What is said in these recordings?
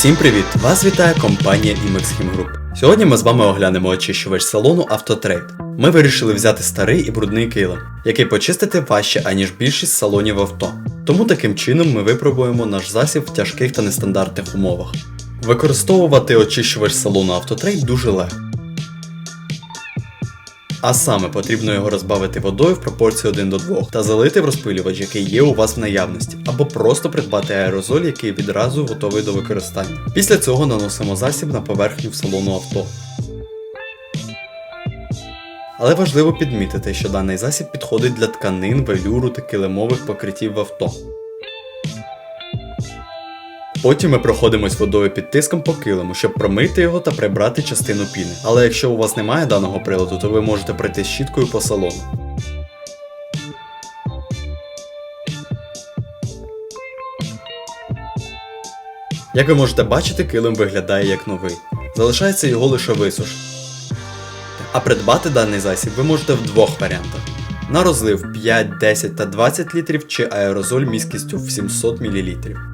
Всім привіт! Вас вітає компанія IMEX Group. Сьогодні ми з вами оглянемо очищувач салону Автотрейд. Ми вирішили взяти старий і брудний килим, який почистити важче, аніж більшість салонів авто. Тому таким чином ми випробуємо наш засіб в тяжких та нестандартних умовах. Використовувати очищувач салону Автотрейд дуже легко. А саме потрібно його розбавити водою в пропорції 1 до 2 та залити в розпилювач, який є у вас в наявності, або просто придбати аерозоль, який відразу готовий до використання. Pісля цього наносимо засіб на поверхню в салону авто. Але важливо підмітити, що даний засіб підходить для тканин, велюру та килимових покриттів в авто. Потім ми проходимось водою під тиском по килиму, щоб промити його та прибрати частину піни. Але якщо у вас немає даного приладу, то ви можете пройти щіткою по салону. Як ви можете бачити, килим виглядає як новий. Залишається його лише висушити. А придбати даний засіб ви можете в двох варіантах: на розлив 5, 10 та 20 літрів чи аерозоль міськістю в 700 мл.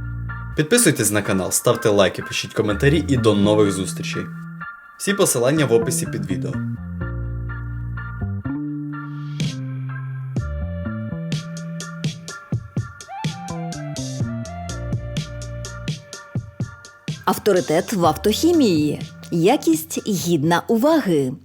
Підписуйтесь на канал, ставте лайки, пишіть коментарі і до нових зустрічей. Всі посилання в описі під відео. Авторитет в автохімії. Якість гідна уваги.